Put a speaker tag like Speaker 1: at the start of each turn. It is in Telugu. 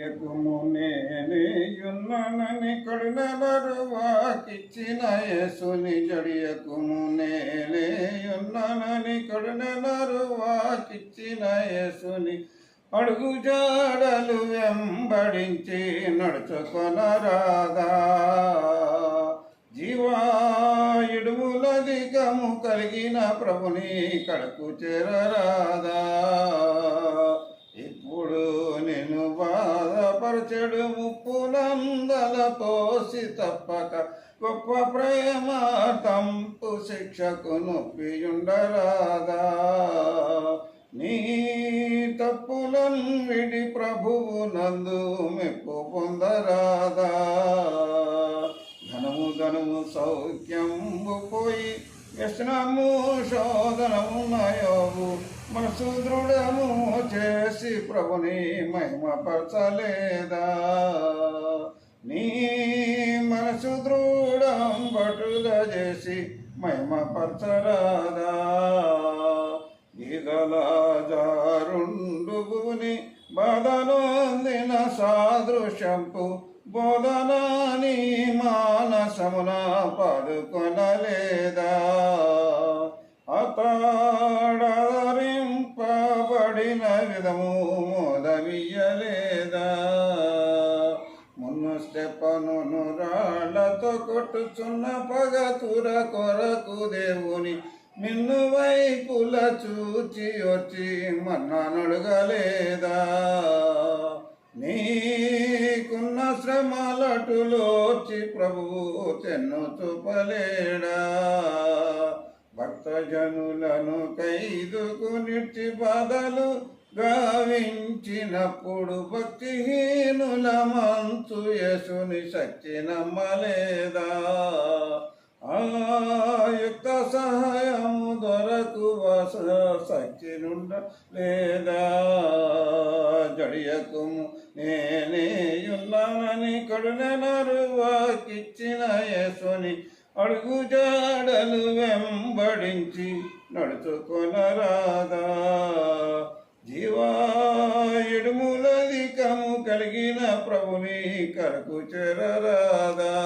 Speaker 1: యకుము నేనేయున్నానని కడునలరు వాకిచ్చిన యేసుని జడియకుము నేనేయున్నానని కడునలరు వాకిచ్చిన యేసుని అడుగు జాడలు వెంబడించి నడుచుకొనరాదా. జీవాయుడుములధికము కలిగిన ప్రభుని కడకు చేరరాదా. ఇప్పుడు నేను బాధపరచెడు ముప్పులందల పోసి తప్పక గొప్ప ప్రేమ తంపు శిక్షకు నొప్పియుండరాదా. నీ తప్పులం విడి ప్రభువు నందు మెప్పు పొందరాదా. ధనము ధనము సౌఖ్యము పోయి వ్యసనము శోధనము నయోగు మనసు దృఢము చేసి ప్రభుని మహిమపరచలేదా? నీ మనసు దృఢం బటుగా చేసి మహిమపరచరాదా? ఈగలాజారుండు భూని బాధలొందిన సాదృశంపు బోధనాని మానసమున పడుకొనలేదా? వేదము విధము మోదవియలేదా మున్ను స్టెపను రాళ్ళతో కొట్టుచున్న పగతుర కొరకు దేవుని నిన్ను వైపుల చూచి వచ్చి మన్నానడుగలేదా? నీకున్న శ్రమలటులోచి ప్రభువు తెన్ను చూపలేడా? జనులను ఖైదుకు నిర్చి బాధలు గావించినప్పుడు భక్తిహీనుల మంతు యశుని శక్తి నమ్మలేదా? ఆయుక్త సహాయము దొరకు వస శక్తి నుండ లేదా జడియకుము నేనేయున్నానని కడునరు వాకిచ్చిన యశుని అడుగుజాడలు వెంబడించి నడుచుకొనరాదా. జీవాయుడుములధికము కలిగిన ప్రభుని కరకు చెరరాదా.